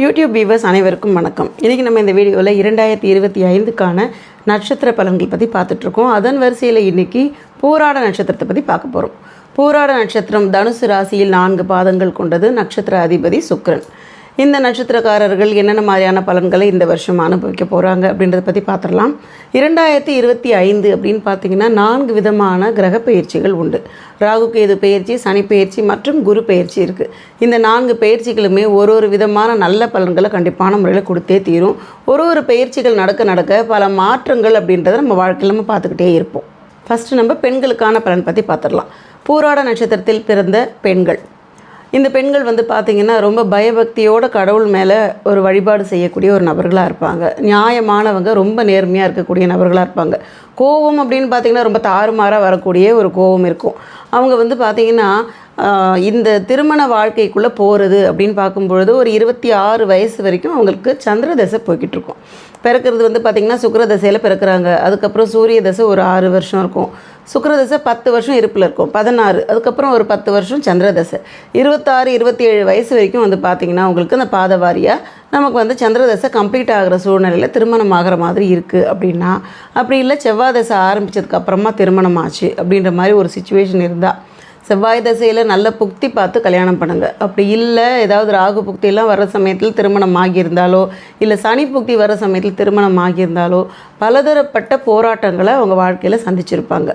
YouTube viewers அனைவருக்கும் வணக்கம். இன்றைக்கி நம்ம இந்த வீடியோவில் இரண்டாயிரத்தி இருபத்தி ஐந்துக்கான நட்சத்திர பலன்கள் பற்றி பார்த்துட்ருக்கோம். அதன் வரிசையில் இன்றைக்கி போராட நட்சத்திரத்தை பற்றி பார்க்க போகிறோம் போராட நட்சத்திரம் தனுசு ராசியில் நான்கு பாதங்கள் கொண்டது நட்சத்திர அதிபதி சுக்கிரன். இந்த நட்சத்திரக்காரர்கள் என்னென்ன மாதிரியான பலன்களை இந்த வருஷம் அனுபவிக்க போகிறாங்க அப்படின்றத பற்றி பார்த்துடலாம் இரண்டாயிரத்தி இருபத்தி ஐந்து அப்படின்னு பார்த்தீங்கன்னா நான்கு விதமான கிரக பயிற்சிகள் உண்டு. ராகு கேது பயிற்சி சனி பயிற்சி மற்றும் குரு பயிற்சி இருக்குது இந்த நான்கு பயிற்சிகளுமே ஒரு ஒரு விதமான நல்ல பலன்களை கண்டிப்பான முறையில் கொடுத்தே தீரும். ஒரு ஒரு பயிற்சிகள் நடக்க நடக்க பல மாற்றங்கள் அப்படின்றத நம்ம வாழ்க்கையில் நம்ம பார்த்துக்கிட்டே இருப்போம். ஃபஸ்ட்டு நம்ம பெண்களுக்கான பலன் பற்றி பார்த்துடலாம் பூராட நட்சத்திரத்தில் பிறந்த பெண்கள். இந்த பெண்கள் வந்து பார்த்திங்கன்னா ரொம்ப பயபக்தியோட கடவுள் மேலே ஒரு வழிபாடு செய்யக்கூடிய ஒரு நபர்களாக இருப்பாங்க. நியாயமானவங்க ரொம்ப நேர்மையாக இருக்கக்கூடிய நபர்களாக இருப்பாங்க. கோவம் அப்படின்னு பார்த்திங்கன்னா ரொம்ப தாறுமாறாக வரக்கூடிய ஒரு கோவம் இருக்கும். அவங்க வந்து பார்த்திங்கன்னா இந்த திருமண வாழ்க்கைக்குள்ளே போகிறது அப்படின்னு பார்க்கும்பொழுது ஒரு இருபத்தி ஆறு வயசு வரைக்கும் அவங்களுக்கு சந்திர தசை போய்கிட்டு இருக்கும். பிறக்கிறது வந்து பார்த்திங்கன்னா சுக்கர தசையில் பிறக்கிறாங்க. அதுக்கப்புறம் சூரிய தசை ஒரு ஆறு வருஷம் இருக்கும். சுக்கரதசை பத்து வருஷம் இருப்பில் இருக்கும். பதினாறு அதுக்கப்புறம் ஒரு பத்து வருஷம் சந்திரதசை. இருபத்தாறு இருபத்தி ஏழு வயசு வரைக்கும் வந்து பார்த்திங்கன்னா உங்களுக்கு அந்த பாதவாரியாக நமக்கு வந்து சந்திரதசை கம்ப்ளீட் ஆகிற சூழ்நிலையில் திருமணம் ஆகிற மாதிரி இருக்குது அப்படின்னா அப்படி இல்லை செவ்வாய் தசை ஆரம்பித்ததுக்கப்புறமா திருமணம் ஆச்சு அப்படின்ற மாதிரி ஒரு சுச்சுவேஷன் இருந்தால் செவ்வாய் தசையில் நல்ல புக்தி பார்த்து கல்யாணம் பண்ணுங்கள் அப்படி இல்லை ஏதாவது ராகு புக்தியெல்லாம் வர சமயத்தில் திருமணம் ஆகியிருந்தாலோ இல்லை சனி புக்தி வர சமயத்தில் திருமணம் ஆகியிருந்தாலோ பலதரப்பட்ட போராட்டங்களை அவங்க வாழ்க்கையில் சந்திச்சிருப்பாங்க.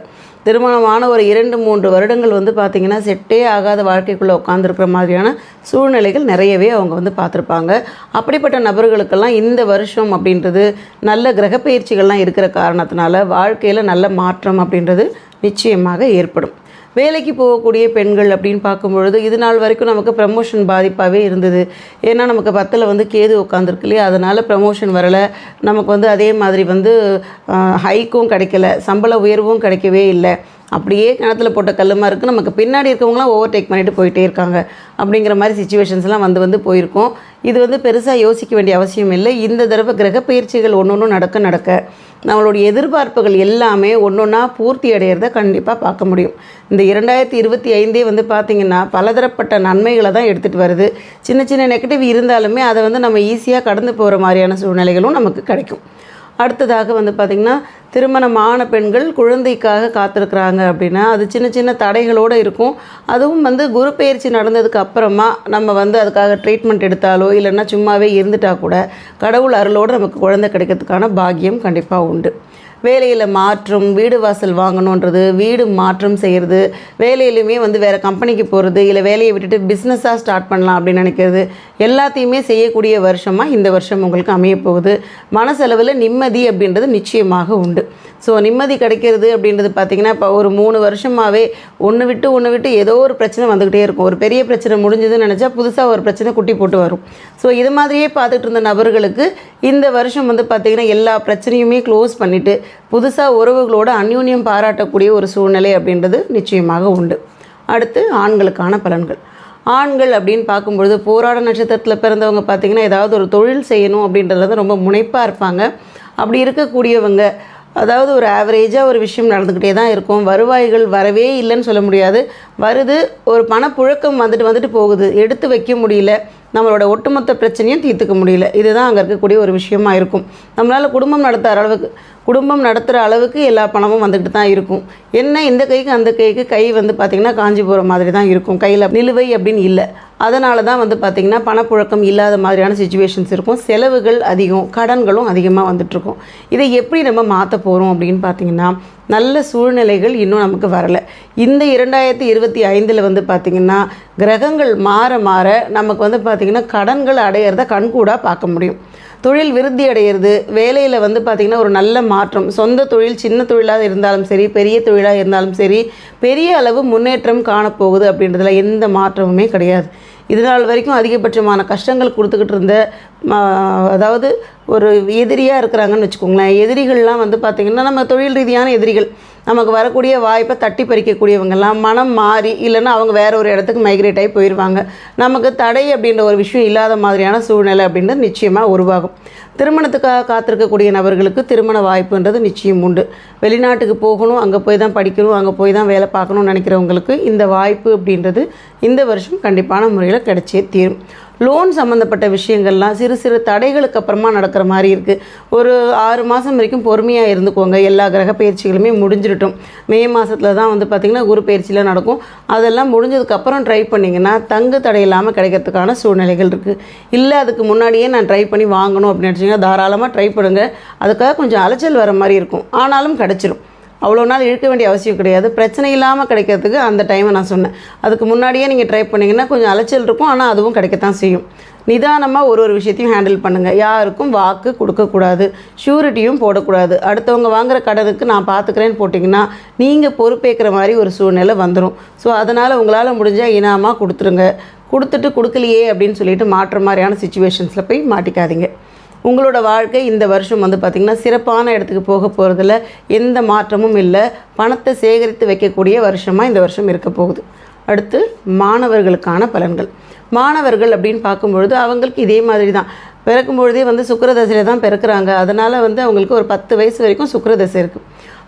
திருமணமான ஒரு இரண்டு மூன்று வருடங்கள் வந்து பார்த்திங்கன்னா செட்டே ஆகாத வாழ்க்கைக்குள்ளே உட்காந்துருக்கிற மாதிரியான சூழ்நிலைகள் நிறையவே அவங்க வந்து பார்த்துருப்பாங்க. அப்படிப்பட்ட நபர்களுக்கெல்லாம் இந்த வருஷம் அப்படின்றது நல்ல கிரகப்பயிற்சிகள்லாம் இருக்கிற காரணத்தினால வாழ்க்கையில் நல்ல மாற்றம் அப்படின்றது நிச்சயமாக ஏற்படும். வேலைக்கு போகக்கூடிய பெண்கள் அப்படின்னு பார்க்கும்பொழுது இது நாள் வரைக்கும் நமக்கு ப்ரமோஷன் பாதிப்பாகவே இருந்தது. ஏன்னா நமக்கு பத்தில் வந்து கேது உட்காந்துருக்கு இல்லையா? அதனால் ப்ரமோஷன் வரலை. நமக்கு வந்து அதே மாதிரி வந்து ஹைக்கும் கிடைக்கல. சம்பள உயர்வும் கிடைக்கவே இல்லை. அப்படியே கிணத்துல போட்ட கல்லுமா இருக்குது நமக்கு பின்னாடி இருக்கவங்களாம் ஓவர் டேக் பண்ணிட்டு போயிட்டே இருக்காங்க. அப்படிங்கிற மாதிரி சுச்சுவேஷன்ஸ்லாம் வந்து வந்து போயிருக்கோம். இது வந்து பெருசாக யோசிக்க வேண்டிய அவசியம் இல்லை. இந்த தடவை கிரக பயிற்சிகள் ஒன்று ஒன்று நடக்க நடக்க நம்மளுடைய எதிர்பார்ப்புகள் எல்லாமே ஒன்று ஒன்றா பூர்த்தி அடையிறத கண்டிப்பாக பார்க்க முடியும். இந்த இரண்டாயிரத்தி இருபத்தி ஐந்தே வந்து பார்த்திங்கன்னா பலதரப்பட்ட நன்மைகளை தான் எடுத்துகிட்டு வருது. சின்ன சின்ன நெகட்டிவ் இருந்தாலுமே அதை வந்து நம்ம ஈஸியாக கடந்து போகிற மாதிரியான சூழ்நிலைகளும் நமக்கு கிடைக்கும். அடுத்ததாக வந்து பார்த்திங்கன்னா திருமணமான பெண்கள் குழந்தைக்காக காத்திருக்கிறாங்க அப்படின்னா அது சின்ன சின்ன தடைகளோடு இருக்கும். அதுவும் வந்து குரு பயிற்சி நடந்ததுக்கு அப்புறமா நம்ம வந்து அதுக்காக ட்ரீட்மெண்ட் எடுத்தாலோ இல்லைன்னா சும்மாவே இருந்துட்டால் கூட கடவுள் அருளோடு நமக்கு குழந்தை கிடைக்கிறதுக்கான பாக்கியம் கண்டிப்பாக உண்டு. வேலையில் மாற்றம் வீடு வாசல் வாங்கணுன்றது வீடு மாற்றம் செய்கிறது வேலையிலுமே வந்து வேறு கம்பெனிக்கு போகிறது இல்லை வேலையை விட்டுட்டு பிஸ்னஸாக ஸ்டார்ட் பண்ணலாம் அப்படின்னு நினைக்கிறது எல்லாத்தையுமே செய்யக்கூடிய வருஷமாக இந்த வருஷம் உங்களுக்கு அமையப்போகுது மனசளவில் நிம்மதி அப்படின்றது நிச்சயமாக உண்டு. ஸோ நிம்மதி கிடைக்கிறது அப்படின்றது பார்த்திங்கன்னா இப்போ ஒரு மூணு வருஷமாகவே ஒன்று விட்டு ஒன்று விட்டு ஏதோ ஒரு பிரச்சனை வந்துக்கிட்டே இருக்கும். ஒரு பெரிய பிரச்சனை முடிஞ்சதுன்னு நினச்சா புதுசாக ஒரு பிரச்சனை குட்டி போட்டு வரும். ஸோ இது மாதிரியே பார்த்துட்டு இருந்த நபர்களுக்கு இந்த வருஷம் வந்து பார்த்திங்கன்னா எல்லா பிரச்சனையுமே க்ளோஸ் பண்ணிவிட்டு புதுசாக உறவுகளோட அந்யூன்யம் பாராட்டக்கூடிய ஒரு சூழ்நிலை அப்படின்றது நிச்சயமாக உண்டு. அடுத்து ஆண்களுக்கான பலன்கள். ஆண்கள் அப்படின்னு பார்க்கும்பொழுது போராட நட்சத்திரத்தில் பிறந்தவங்க பார்த்திங்கன்னா ஏதாவது ஒரு தொழில் செய்யணும் அப்படின்றதுல ரொம்ப முனைப்பாக இருப்பாங்க. அப்படி இருக்கக்கூடியவங்க அதாவது ஒரு ஆவரேஜாக ஒரு விஷயம் நடந்துக்கிட்டே தான் இருக்கும். வருவாய்கள் வரவே இல்லைன்னு சொல்ல முடியாது. வருது ஒரு பணப்புழக்கம் வந்துட்டு வந்துட்டு போகுது. எடுத்து வைக்க முடியல. நம்மளோட ஒட்டுமொத்த பிரச்சனையும் தீர்த்துக்க முடியல. இதுதான் அங்கே இருக்கக்கூடிய ஒரு விஷயமா இருக்கும். நம்மளால் குடும்பம் நடத்துகிற அளவுக்கு குடும்பம் நடத்துகிற அளவுக்கு எல்லா பணமும் வந்துக்கிட்டு தான் இருக்கும். என்ன இந்த கைக்கு அந்த கைக்கு கை வந்து பார்த்திங்கன்னா காஞ்சி போகிற மாதிரி தான் இருக்கும். கையில் நிலுவை அப்படின்னு இல்லை. அதனால தான் வந்து பார்த்திங்கன்னா பணப்புழக்கம் இல்லாத மாதிரியான சுச்சுவேஷன்ஸ் இருக்கும். செலவுகள் அதிகம் கடன்களும் அதிகமாக வந்துட்டுருக்கும் இதை எப்படி நம்ம மாற்ற போகிறோம் அப்படின்னு பார்த்திங்கன்னா நல்ல சூழ்நிலைகள் இன்னும் நமக்கு வரலை. இந்த இரண்டாயிரத்தி இருபத்தி ஐந்தில் வந்து பார்த்திங்கன்னா கிரகங்கள் மாற மாற நமக்கு வந்து பார்த்திங்கன்னா கடன்கள் அடையிறத கண்கூடாக பார்க்க முடியும். தொழில் விருத்தி அடையிறது வேலையில் வந்து பார்த்திங்கன்னா ஒரு நல்ல மாற்றம். சொந்த தொழில் சின்ன தொழிலாக இருந்தாலும் சரி பெரிய தொழிலாக இருந்தாலும் சரி பெரிய அளவு முன்னேற்றம் காணப்போகுது அப்படின்றதுல எந்த மாற்றமுமே கிடையாது. இது நாள் வரைக்கும் அதிகபட்சமான கஷ்டங்கள் கொடுத்துக்கிட்டு இருந்த ம, அதாவது ஒரு எதிரியாக இருக்கிறாங்கன்னு வச்சுக்கோங்களேன். எதிரிகள்லாம் வந்து பார்த்திங்கன்னா நம்ம தொழில் ரீதியான எதிரிகள். நமக்கு வரக்கூடிய வாய்ப்பை தட்டி பறிக்கக்கூடியவங்கெல்லாம் மனம் மாறி இல்லைன்னா அவங்க வேற ஒரு இடத்துக்கு மைக்ரேட் ஆகி போயிடுவாங்க நமக்கு தடை அப்படின்ற ஒரு விஷயம் இல்லாத மாதிரியான சூழ்நிலை அப்படின்றது நிச்சயமாக உருவாகும். திருமணத்துக்காக காத்திருக்கக்கூடிய நபர்களுக்கு திருமண வாய்ப்புன்றது நிச்சயம் உண்டு. வெளிநாட்டுக்கு போகணும் அங்கே போய் தான் படிக்கணும் அங்கே போய் தான் வேலை பார்க்கணும்னு நினைக்கிறவங்களுக்கு இந்த வாய்ப்பு அப்படின்றது இந்த வருஷம் கண்டிப்பான முறையில் கிடைச்சே தீரும். லோன் சம்மந்தப்பட்ட விஷயங்கள்லாம் சிறு சிறு தடைகளுக்கு அப்புறமா நடக்கிற மாதிரி இருக்குது ஒரு ஆறு மாதம் வரைக்கும் பொறுமையாக இருந்துக்கோங்க. எல்லா கிரக பயிற்சிகளுமே முடிஞ்சிடட்டும். மே மாதத்தில் தான் வந்து பார்த்திங்கன்னா குரு பயிற்சியில் நடக்கும். அதெல்லாம் முடிஞ்சதுக்கப்புறம் ட்ரை பண்ணிங்கன்னா தங்கு தடை இல்லாமல் கிடைக்கிறதுக்கான சூழ்நிலைகள் இருக்குது இல்லை அதுக்கு முன்னாடியே நான் ட்ரை பண்ணி வாங்கணும் அப்படின்னு நினச்சிங்கன்னா தாராளமாக ட்ரை பண்ணுங்கள் அதுக்காக கொஞ்சம் அலைச்சல் வர மாதிரி இருக்கும். ஆனாலும் கிடச்சிரும். அவ்வளோ நாள் இழுக்க வேண்டிய அவசியம் கிடையாது. பிரச்சனை இல்லாமல் கிடைக்கிறதுக்கு அந்த டைமை நான் சொன்னேன். அதுக்கு முன்னாடியே நீங்கள் ட்ரை பண்ணிங்கன்னா கொஞ்சம் அலைச்சல் இருக்கும். ஆனால் அதுவும் கிடைக்கத்தான் செய்யும். நிதானமாக ஒரு ஒரு விஷயத்தையும் ஹேண்டில் பண்ணுங்கள் யாருக்கும் வாக்கு கொடுக்கக்கூடாது ஷூரிட்டியும் போடக்கூடாது. அடுத்தவங்க வாங்குற கடனுக்கு நான் பார்த்துக்கிறேன்னு போட்டிங்கன்னா நீங்கள் பொறுப்பேற்கிற மாதிரி ஒரு சூழ்நிலை வந்துடும் ஸோ அதனால் உங்களால் முடிஞ்சால் இனாமாக கொடுத்துருங்க. கொடுத்துட்டு கொடுக்கலையே அப்படின்னு சொல்லிட்டு மாற்ற மாதிரியான சுச்சுவேஷன்ஸில் போய் மாட்டிக்காதீங்க. உங்களோட வாழ்க்கை இந்த வருஷம் வந்து பார்த்திங்கன்னா சிறப்பான இடத்துக்கு போக போகிறதுல எந்த மாற்றமும் இல்லை. பணத்தை சேகரித்து வைக்கக்கூடிய வருஷமாக இந்த வருஷம் இருக்க போகுது. அடுத்து மாணவர்களுக்கான பலன்கள். மாணவர்கள் அப்படின்னு பார்க்கும்பொழுது அவங்களுக்கு இதே மாதிரி தான் பிறக்கும் பொழுதே வந்து சுக்கரதசையில் தான் பிறக்கிறாங்க. அதனால் வந்து அவங்களுக்கு ஒரு பத்து வயசு வரைக்கும் சுக்கரதசை இருக்குது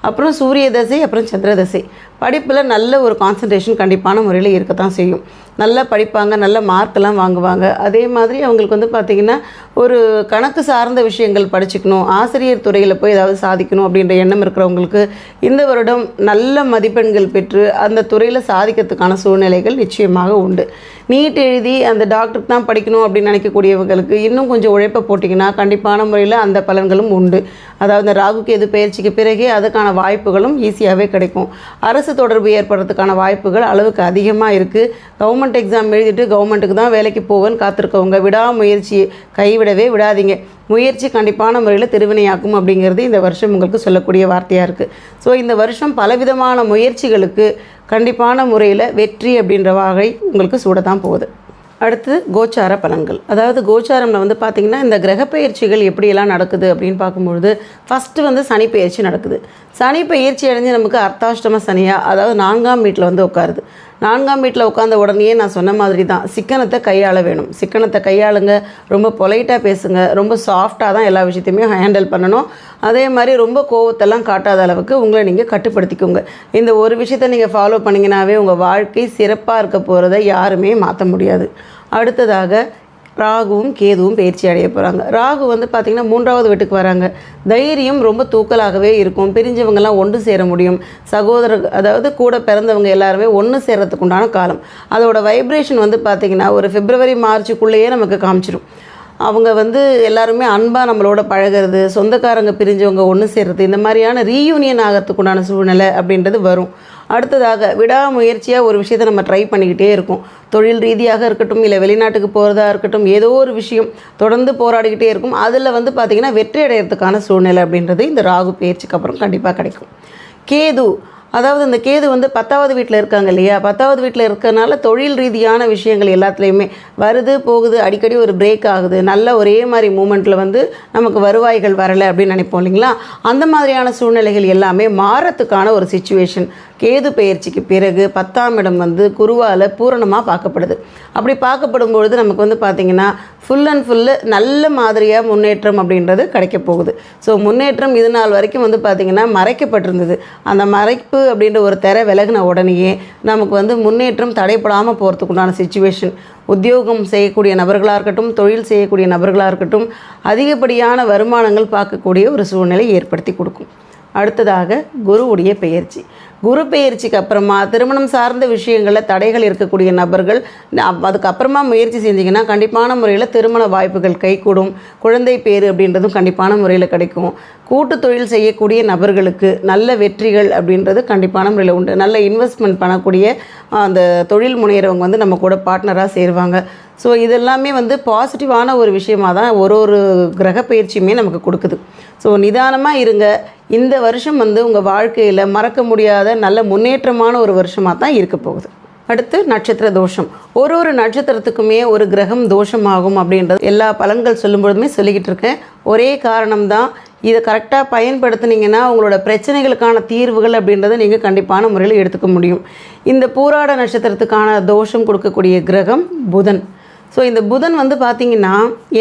அப்புறம் சூரிய தசை அப்புறம் சந்திர தசை. படிப்பில் நல்ல ஒரு கான்சன்ட்ரேஷன் கண்டிப்பான முறையில் இருக்கத்தான் செய்யும். நல்லா படிப்பாங்க நல்ல மார்க்கெல்லாம் வாங்குவாங்க. அதே மாதிரி அவங்களுக்கு வந்து பார்த்திங்கன்னா ஒரு கணக்கு சார்ந்த விஷயங்கள் படிச்சுக்கணும். ஆசிரியர் துறையில் போய் ஏதாவது சாதிக்கணும் அப்படின்ற எண்ணம் இருக்கிறவங்களுக்கு இந்த வருடம் நல்ல மதிப்பெண்கள் பெற்று அந்த துறையில் சாதிக்கிறதுக்கான சூழ்நிலைகள் நிச்சயமாக உண்டு. நீட் எழுதி அந்த டாக்டருக்கு தான் படிக்கணும் அப்படின்னு நினைக்கக்கூடியவங்களுக்கு இன்னும் கொஞ்சம் உழைப்பை போட்டிங்கன்னா கண்டிப்பான முறையில் அந்த பலன்களும் உண்டு. அதாவது இந்த ராகு கேது பயிற்சிக்கு பிறகே அதுக்கான வாய்ப்புகளும் ஈஸியாகவே கிடைக்கும். அரசு தொடர்பு ஏற்படுறதுக்கான வாய்ப்புகள் அளவுக்கு அதிகமாக இருக்குது கவர்மெண்ட் எக்ஸாம் எழுதிட்டு கவர்மெண்ட்டுக்கு தான் வேலைக்கு போவேன்னு காத்திருக்கவங்க விடாமுயற்சி கைவிடவே விடாதீங்க. முயற்சி கண்டிப்பான முறையில் திருவினையாக்கும் அப்படிங்கிறது இந்த வருஷம் உங்களுக்கு சொல்லக்கூடிய வார்த்தையாக இருக்குது ஸோ இந்த வருஷம் பலவிதமான முயற்சிகளுக்கு கண்டிப்பான முறையில் வெற்றி அப்படின்ற வகை உங்களுக்கு சூட தான் போகுது. அடுத்து கோச்சார பலன்கள். அதாவது கோச்சாரம்ல வந்து பார்த்திங்கன்னா இந்த கிரகப்பெயர்ச்சிகள் எப்படியெல்லாம் நடக்குது அப்படின்னு பார்க்கும்பொழுது ஃபஸ்ட்டு வந்து சனி பயிற்சி நடக்குது. சனி பயிற்சி அடைஞ்சு நமக்கு அர்த்தாஷ்டம சனியாக அதாவது நான்காம் வீட்டில் வந்து உட்காருது. நான்காம் வீட்டில் உட்காந்த உடனேயே நான் சொன்ன மாதிரி தான் சிக்கனத்தை கையாள வேணும். சிக்கனத்தை கையாளுங்க. ரொம்ப பொலைட்டாக பேசுங்க. ரொம்ப சாஃப்டாக தான் எல்லா விஷயத்தையுமே ஹேண்டில் பண்ணணும். அதே மாதிரி ரொம்ப கோவத்தெல்லாம் காட்டாத அளவுக்கு உங்களை நீங்கள் கட்டுப்படுத்திக்கோங்க. இந்த ஒரு விஷயத்தை நீங்கள் ஃபாலோ பண்ணிங்கனாவே உங்கள் வாழ்க்கை சிறப்பாக இருக்க போகிறத யாருமே மாற்ற முடியாது. அடுத்ததாக ராகுவும் கேதுவும் பயிற்சி அடைய போகிறாங்க ராகு வந்து பார்த்திங்கன்னா மூன்றாவது வீட்டுக்கு வராங்க. தைரியம் ரொம்ப தூக்கலாகவே இருக்கும். பிரிஞ்சவங்கெல்லாம் ஒன்று சேர முடியும். சகோதரர் அதாவது கூட பிறந்தவங்க எல்லாருமே ஒன்று சேர்றதுக்கு உண்டான காலம். அதோட வைப்ரேஷன் வந்து பார்த்திங்கன்னா ஒரு பிப்ரவரி மார்ச்சுக்குள்ளேயே நமக்கு காமிச்சிடும் அவங்க வந்து எல்லாருமே அன்பாக நம்மளோட பழகிறது சொந்தக்காரங்க பிரிஞ்சவங்க ஒன்று சேர்றது இந்த மாதிரியான ரீயூனியன் ஆகிறதுக்குண்டான சூழ்நிலை அப்படின்றது வரும். அடுத்ததாக விடாமுயற்சியாக ஒரு விஷயத்தை நம்ம ட்ரை பண்ணிக்கிட்டே இருக்கோம். தொழில் ரீதியாக இருக்கட்டும் இல்லை வெளிநாட்டுக்கு போகிறதா இருக்கட்டும் ஏதோ ஒரு விஷயம் தொடர்ந்து போராடிக்கிட்டே இருக்கும். அதில் வந்து பார்த்திங்கன்னா வெற்றி அடையிறதுக்கான சூழ்நிலை அப்படின்றது இந்த ராகு பயிற்சிக்கு அப்புறம் கண்டிப்பாக கிடைக்கும். கேது அதாவது இந்த கேது வந்து பத்தாவது வீட்டில் இருக்காங்க இல்லையா? பத்தாவது வீட்டில் இருக்கறனால தொழில் ரீதியான விஷயங்கள் எல்லாத்துலேயுமே வருது போகுது அடிக்கடி ஒரு பிரேக் ஆகுது. நல்ல ஒரே மாதிரி மூமெண்ட்டில் வந்து நமக்கு வருவாய்கள் வரலை அப்படின்னு நினைப்போம் இல்லைங்களா? அந்த மாதிரியான சூழ்நிலைகள் எல்லாமே மாறத்துக்கான ஒரு சுச்சுவேஷன் கேது பயிற்சிக்கு பிறகு பத்தாம் இடம் வந்து குருவால் பூரணமாக பார்க்கப்படுது. அப்படி பார்க்கப்படும் பொழுது நமக்கு வந்து பார்த்திங்கன்னா ஃபுல் அண்ட் ஃபுல்லு நல்ல மாதிரியாக முன்னேற்றம் அப்படின்றது கிடைக்க போகுது. ஸோ முன்னேற்றம் இது நாள் வரைக்கும் வந்து பார்த்திங்கன்னா மறைக்கப்பட்டிருந்தது. அந்த மறைப்பு அப்படின்ற ஒரு திரை விலகின உடனேயே நமக்கு வந்து முன்னேற்றம் தடைப்படாமல் போகிறதுக்கு உண்டான சுச்சுவேஷன் உத்தியோகம் செய்யக்கூடிய நபர்களாக இருக்கட்டும் தொழில் செய்யக்கூடிய நபர்களாக இருக்கட்டும் அதிகப்படியான வருமானங்கள் பார்க்கக்கூடிய ஒரு சூழ்நிலை ஏற்படுத்தி கொடுக்கும். அடுத்ததாக குருவுடைய பெயர்ச்சி. குரு பயிற்சிக்கு அப்புறமா திருமணம் சார்ந்த விஷயங்களில் தடைகள் இருக்கக்கூடிய நபர்கள் அதுக்கப்புறமா முயற்சி செஞ்சீங்கன்னா கண்டிப்பான முறையில் திருமண வாய்ப்புகள் கைகூடும். குழந்தை பேர் அப்படின்றதும் கண்டிப்பான முறையில் கிடைக்கும். கூட்டு தொழில் செய்யக்கூடிய நபர்களுக்கு நல்ல வெற்றிகள் அப்படின்றது கண்டிப்பான முறையில் உண்டு. நல்ல இன்வெஸ்ட்மெண்ட் பண்ணக்கூடிய அந்த தொழில் முனைகிறவங்க வந்து நம்ம கூட பார்ட்னராக சேருவாங்க. ஸோ இதெல்லாமே வந்து பாசிட்டிவான ஒரு விஷயமாக தான் ஒரு ஒரு கிரக பயிற்சியுமே நமக்கு கொடுக்குது. ஸோ நிதானமாக இருங்க. இந்த வருஷம் வந்து உங்கள் வாழ்க்கையில் மறக்க முடியாத நல்ல முன்னேற்றமான ஒரு வருஷமாக தான் இருக்க போகுது. அடுத்து நட்சத்திர தோஷம். ஒரு ஒரு நட்சத்திரத்துக்குமே ஒரு கிரகம் தோஷமாகும் அப்படின்றது எல்லா பலன்கள் சொல்லும் பொழுதுமே சொல்லிக்கிட்டு இருக்கேன். ஒரே காரணம் தான் இதை கரெக்டாக பயன்படுத்துனீங்கன்னா உங்களோட பிரச்சனைகளுக்கான தீர்வுகள் அப்படின்றத நீங்கள் கண்டிப்பான முறையில் எடுத்துக்க முடியும். இந்த பூராட நட்சத்திரத்துக்கான தோஷம் கொடுக்கக்கூடிய கிரகம் புதன். ஸோ இந்த புதன் வந்து பார்த்திங்கன்னா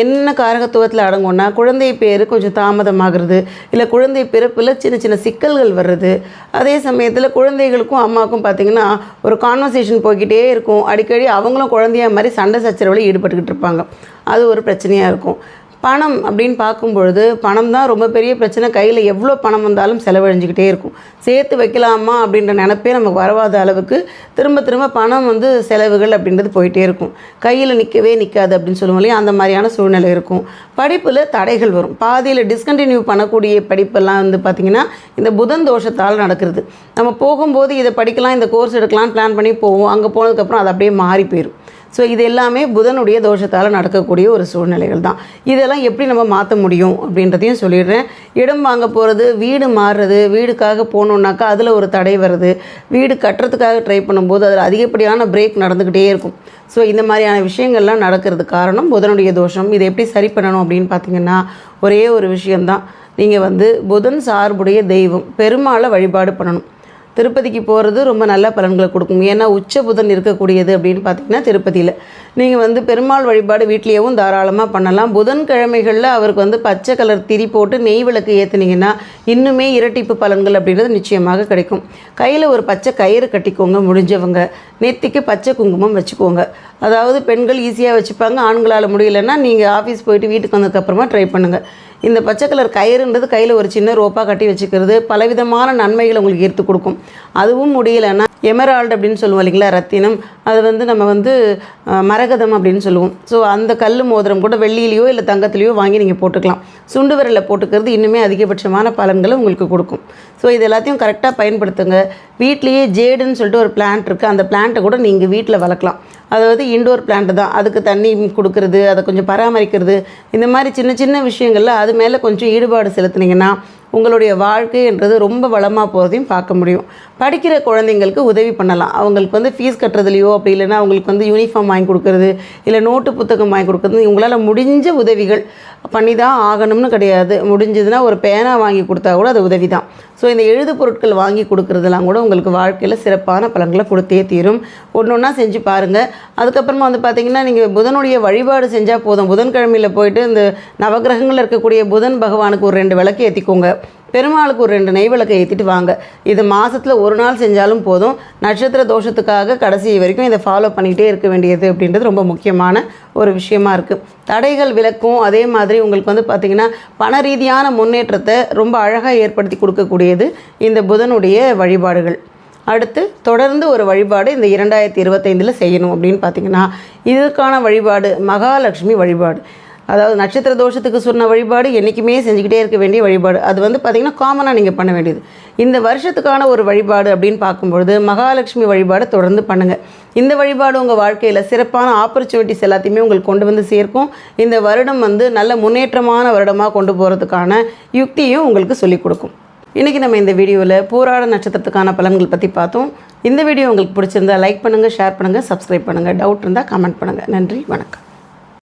என்ன காரகத்துவத்தில் அடங்கும்னா குழந்தை பேர் கொஞ்சம் தாமதமாகிறது இல்லை குழந்தை பிறப்பில் சின்ன சின்ன சிக்கல்கள் வர்றது. அதே சமயத்தில் குழந்தைகளுக்கும் அம்மாவுக்கும் பார்த்திங்கன்னா ஒரு கான்வர்சேஷன் போய்கிட்டே இருக்கும். அடிக்கடி அவங்களும் குழந்தைய மாதிரி சண்டை சச்சரவில் ஈடுபட்டுக்கிட்டு இருப்பாங்க. அது ஒரு பிரச்சனையாக இருக்கும். பணம் அப்படின்னு பார்க்கும்பொழுது பணம் தான் ரொம்ப பெரிய பிரச்சனை. கையில் எவ்வளோ பணம் வந்தாலும் செலவழிஞ்சிக்கிட்டே இருக்கும். சேர்த்து வைக்கலாமா அப்படின்ற நினப்பே நமக்கு வரவாத அளவுக்கு திரும்ப திரும்ப பணம் வந்து செலவுகள் அப்படின்றது போயிட்டே இருக்கும். கையில் நிற்கவே நிற்காது அப்படின்னு சொல்லுவோம் இல்லையா? அந்த மாதிரியான சூழ்நிலை இருக்கும். படிப்பில் தடைகள் வரும். பாதியில் டிஸ்கண்டினியூ பண்ணக்கூடிய படிப்பெல்லாம் வந்து பார்த்திங்கன்னா இந்த புதன் தோஷத்தால் நடக்கிறது. நம்ம போகும்போது இதை படிக்கலாம் இந்த கோர்ஸ் எடுக்கலாம்னு பிளான் பண்ணி போவோம். அங்கே போனதுக்கப்புறம் அது அப்படியே மாறி போயிடும் ஸோ இது எல்லாமே புதனுடைய தோஷத்தால் நடக்கக்கூடிய ஒரு சூழ்நிலைகள் தான். இதெல்லாம் எப்படி நம்ம மாற்ற முடியும் அப்படின்றதையும் சொல்லிடுறேன். இடம் வாங்க போகிறது வீடு மாறுறது வீடுக்காக போகணுன்னாக்கா அதில் ஒரு தடை வருது. வீடு கட்டுறதுக்காக ட்ரை பண்ணும்போது அதில் அதிகப்படியான பிரேக் நடந்துக்கிட்டே இருக்கும். ஸோ இந்த மாதிரியான விஷயங்கள்லாம் நடக்கிறது காரணம் புதனுடைய தோஷம். இதை எப்படி சரி பண்ணணும் அப்படின்னு பார்த்தீங்கன்னா ஒரே ஒரு விஷயந்தான் நீங்கள் வந்து புதன் சார்புடைய தெய்வம் பெருமாளை வழிபாடு பண்ணணும். திருப்பதிக்கு போகிறது ரொம்ப நல்ல பலன்களை கொடுக்கும். ஏன்னா உச்ச புதன் இருக்கக்கூடியது அப்படின்னு பார்த்தீங்கன்னா திருப்பதியில். நீங்கள் வந்து பெருமாள் வழிபாடு வீட்லேயும் தாராளமாக பண்ணலாம். புதன்கிழமைகளில் அவருக்கு வந்து பச்சை கலர் திரி போட்டு நெய் விளக்கு ஏற்றுனீங்கன்னா இன்னுமே இரட்டிப்பு பலன்கள் அப்படின்றது நிச்சயமாக கிடைக்கும். கையில் ஒரு பச்சை கயிறு கட்டிக்கோங்க முடிஞ்சவங்க. நெத்திக்கு பச்சை குங்குமம் வச்சுக்கோங்க. அதாவது பெண்கள் ஈஸியாக வச்சுப்பாங்க ஆண்களால் முடியலன்னா நீங்கள் ஆஃபீஸ் போயிட்டு வீட்டுக்கு வந்ததுக்கப்புறமா ட்ரை பண்ணுங்கள் இந்த பச்சை கலர் கயிறுன்றது கையில் ஒரு சின்ன ரோப்பாக கட்டி வச்சுக்கிறது. பலவிதமான நன்மைகளை உங்களுக்கு ஈர்த்து கொடுக்கும். அதுவும் முடியலைன்னா எமரால்டு அப்படின்னு சொல்லுவோம் இல்லைங்களா ரத்தினம். அது வந்து நம்ம வந்து மரகதம் அப்படின்னு சொல்லுவோம். ஸோ அந்த கல் மோதிரம் கூட வெள்ளியிலையோ இல்லை தங்கத்துலேயோ வாங்கி நீங்கள் போட்டுக்கலாம். சுண்டு விரலில் போட்டுக்கிறது இன்னுமே அதிகபட்சமான பலன்களை உங்களுக்கு கொடுக்கும். ஸோ இது எல்லாத்தையும் கரெக்டாக பயன்படுத்துங்க. வீட்லேயே ஜேடுன்னு சொல்லிட்டு ஒரு பிளான்ட் இருக்குது அந்த பிளான்ட்டை கூட நீங்கள் வீட்டில் வளர்க்கலாம். அதாவது இண்டோர் பிளான்ட் தான். அதுக்கு தண்ணி கொடுக்கறது அதை கொஞ்சம் பராமரிக்கிறது இந்த மாதிரி சின்ன சின்ன விஷயங்களில் அது மேலே கொஞ்சம் ஈடுபாடு செலுத்துனீங்கன்னா உங்களுடைய வாழ்க்கைன்றது ரொம்ப வளமாக போகிறதையும் பார்க்க முடியும். படிக்கிற குழந்தைங்களுக்கு உதவி பண்ணலாம். அவங்களுக்கு வந்து ஃபீஸ் கட்டுறதுலையோ அப்படி இல்லைன்னா அவங்களுக்கு வந்து யூனிஃபார்ம் வாங்கி கொடுக்கறது இல்லை நோட்டு புத்தகம் வாங்கி கொடுக்கறது இவங்களால் முடிஞ்ச உதவிகள் பண்ணி தான் ஆகணும்னு கிடையாது. முடிஞ்சதுன்னா ஒரு பேனா வாங்கி கொடுத்தா கூட அது உதவி தான் ஸோ இந்த எழுது பொருட்கள் வாங்கி கொடுக்குறதெல்லாம் கூட உங்களுக்கு வாழ்க்கையில் சிறப்பான பலன்களை கொடுத்தே தீரும். ஒன்று ஒன்றா செஞ்சு பாருங்கள் அதுக்கப்புறமா வந்து பார்த்தீங்கன்னா நீங்கள் புதனுடைய வழிபாடு செஞ்சால் போதும். புதன்கிழமையில் போயிட்டு இந்த நவகிரகங்களில் இருக்கக்கூடிய புதன் பகவானுக்கு ஒரு ரெண்டு விளக்கு ஏற்றிக்கோங்க பெருமாளுக்கு ஒரு ரெண்டு நெய் விளக்கை ஏற்றிட்டு வாங்க. இது மாதத்தில் ஒரு நாள் செஞ்சாலும் போதும். நட்சத்திர தோஷத்துக்காக கடைசி வரைக்கும் இதை ஃபாலோ பண்ணிகிட்டே இருக்க வேண்டியது அப்படின்றது ரொம்ப முக்கியமான ஒரு விஷயமா இருக்குது தடைகள் விளக்கும் அதே மாதிரி உங்களுக்கு வந்து பார்த்திங்கன்னா பண ரீதியான முன்னேற்றத்தை ரொம்ப அழகாக ஏற்படுத்தி கொடுக்கக்கூடியது இந்த புதனுடைய வழிபாடுகள். அடுத்து தொடர்ந்து ஒரு வழிபாடு இந்த இரண்டாயிரத்தி இருபத்தைந்தில் செய்யணும் அப்படின்னு பார்த்தீங்கன்னா இதற்கான வழிபாடு மகாலட்சுமி வழிபாடு. அதாவது நட்சத்திர தோஷத்துக்கு சொன்ன வழிபாடு என்றைக்குமே செஞ்சுக்கிட்டே இருக்க வேண்டிய வழிபாடு. அது வந்து பார்த்திங்கன்னா காமனாக நீங்கள் பண்ண வேண்டியது. இந்த வருஷத்துக்கான ஒரு வழிபாடு அப்படின்னு பார்க்கும்பொழுது மகாலட்சுமி வழிபாடு தொடர்ந்து பண்ணுங்கள் இந்த வழிபாடு உங்கள் வாழ்க்கையில் சிறப்பான ஆப்பர்ச்சுனிட்டிஸ் எல்லாத்தையுமே உங்களுக்கு கொண்டு வந்து சேர்க்கும். இந்த வருடம் வந்து நல்ல முன்னேற்றமான வருடமாக கொண்டு போகிறதுக்கான யுக்தியும் உங்களுக்கு சொல்லிக் கொடுக்கும். இன்றைக்கி நம்ம இந்த வீடியோவில் பூராட நட்சத்திரத்துக்கான பலன்கள் பற்றி பார்த்தோம். இந்த வீடியோ உங்களுக்கு பிடிச்சிருந்தா லைக் பண்ணுங்கள் ஷேர் பண்ணுங்கள் சப்ஸ்கிரைப் பண்ணுங்கள் டவுட் இருந்தால் கமெண்ட் பண்ணுங்கள் நன்றி வணக்கம்.